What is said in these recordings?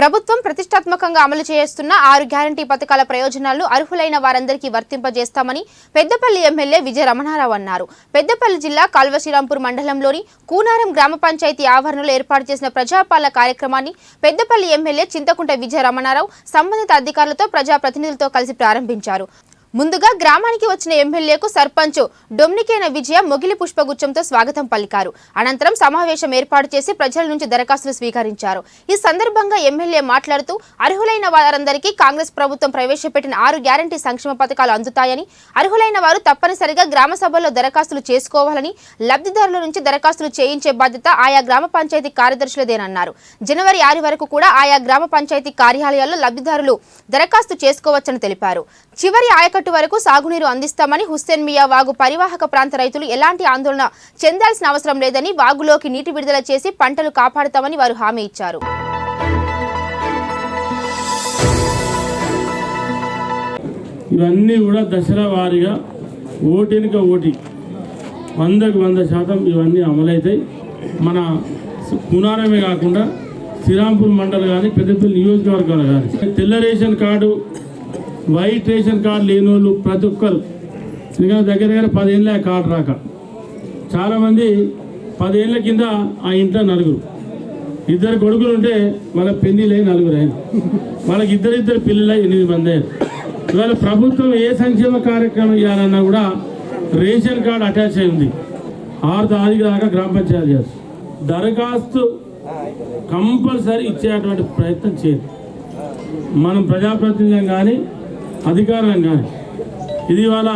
ప్రభుత్వం ప్రతిష్టాత్మకంగా అమలు చేస్తున్న ఆరు గ్యారంటీ పథకాల ప్రయోజనాలు అర్హులైన వారందరికీ వర్తింపజేస్తామని పెద్దపల్లి ఎమ్మెల్యే విజయ రమణారావు అన్నారు. పెద్దపల్లి జిల్లా కాల్వశ్రీరాంపూర్ మండలంలోని కూనారం గ్రామ పంచాయతీ ఆవరణలో ఏర్పాటు చేసిన ప్రజాపాల కార్యక్రమాన్ని పెద్దపల్లి ఎమ్మెల్యే చింతకుంట విజయ రమణారావు సంబంధిత అధికారులతో ప్రజాప్రతినిధులతో కలిసి ప్రారంభించారు. ముందుగా గ్రామానికి వచ్చిన ఎమ్మెల్యేకు సర్పంచ్ డొమ్నికేన విజయ మొగిలి పుష్పగుచ్చంతో స్వాగతం పలికారు. అనంతరం సమావేశం ఏర్పాటు చేసి ప్రజల నుంచి దరఖాస్తులు స్వీకరించారు. ఈ సందర్భంగా ఎమ్మెల్యే మాట్లాడుతూ అర్హులైన వారందరికీ కాంగ్రెస్ ప్రభుత్వం ప్రవేశపెట్టిన ఆరు గ్యారంటీ సంక్షేమ పథకాలు అందుతాయని అర్హులైన వారు తప్పనిసరిగా గ్రామ సభల్లో దరఖాస్తులు చేసుకోవాలని లబ్ధిదారుల నుంచి దరఖాస్తులు చేయించే బాధ్యత ఆయా గ్రామ పంచాయతీ కార్యదర్శులదేనన్నారు. జనవరి ఆరు వరకు కూడా ఆయా గ్రామ పంచాయతీ కార్యాలయాల్లో లబ్ధిదారులు దరఖాస్తు చేసుకోవచ్చని తెలిపారు. చివరి ఆనకట్టు వరకు సాగునీరు అందిస్తామని హుస్సేన్ మియా వాగు పరివాహక ప్రాంత రైతులు ఎలాంటి ఆందోళన చెందాల్సిన అవసరం లేదని వాగులోకి నీటి విడుదల చేసి పంటలు కాపాడుతామని వారు హామీ ఇచ్చారు. ఇవన్నీ కూడా దసరా వారీగా ఓటెనుక ఓటి వందకు వంద శాతం ఇవన్నీ అమలవుతాయి మన పునారమే కాకుండా శ్రీరాంపూర్ మండలం కానీ పెద్దపల్లి నియోజకవర్గాలు కానీ తెల్ల ration card white ration card లేని వాళ్ళు ప్రతి ఒక్కరు. ఎందుకంటే దగ్గర దగ్గర పదేళ్ళ ఆ కార్డు రాక. చాలామంది పదేళ్ళ కింద ఆ ఇంట్లో నలుగురు. ఇద్దరు కొడుకులు ఉంటే వాళ్ళ పెళ్ళిళ్ళై నలుగురు అయిన. వాళ్ళకి ఇద్దరిద్దరు పిల్లలై ఎనిమిది మంది అయ్యారు ఇవాళ ప్రభుత్వం ఏ సంక్షేమ కార్యక్రమం ఇవ్వాలన్నా కూడా రేషన్ కార్డు అటాచ్ అయి ఉంది ఆరు తారీఖు దాకా గ్రామ పంచాయతీ దరఖాస్తు కంపల్సరీ ఇచ్చేటువంటి ప్రయత్నం చేయాలి మనం ప్రజాప్రతినిధులం కానీ అధికారం కానీ ఇది ఇవాళ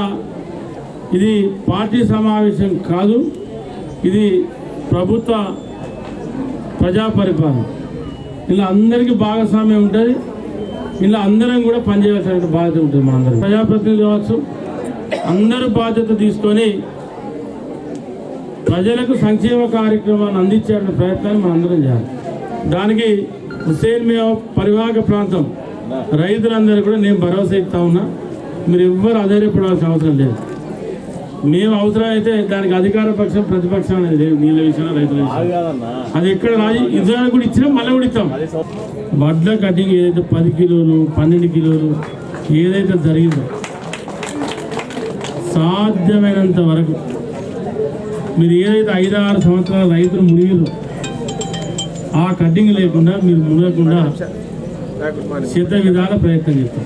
ఇది పార్టీ సమావేశం కాదు ఇది ప్రభుత్వ ప్రజా పరిపాలన. ఇలా అందరికీ భాగస్వామ్యం ఉంటుంది ఇలా అందరం కూడా పనిచేయాల్సిన బాధ్యత ఉంటుంది మనందరం ప్రజాప్రతినిధులు కావచ్చు అందరూ బాధ్యత తీసుకొని ప్రజలకు సంక్షేమ కార్యక్రమాన్ని అందించే ప్రయత్నాన్ని మనందరం చేయాలి. దానికి హుసేన్ మియా పరివాహక ప్రాంతం రైతులందరూ కూడా నేను భరోసా ఇస్తా ఉన్నా. మీరు ఎవ్వరు అధైర్యపడాల్సిన అవసరం లేదు. మేము అవసరం అయితే దానికి అధికార పక్షం ప్రతిపక్షం అనేది లేదు నీళ్ళ విషయంలో రైతుల విషయంలో. అది ఎక్కడ రాజు ఇద్దరు కూడా ఇచ్చినా మళ్ళీ కూడా ఇస్తాం. వడ్ల కటింగ్ ఏదైతే పది కిలోలు పన్నెండు కిలోలు ఏదైతే జరిగిందో సాధ్యమైనంత వరకు మీరు ఏదైతే ఐదు ఆరు సంవత్సరాల రైతులు మునిగిరు ఆ కటింగ్ లేకుండా మీరు మునగకుండా శత విధాల ప్రయత్నం చేస్తాం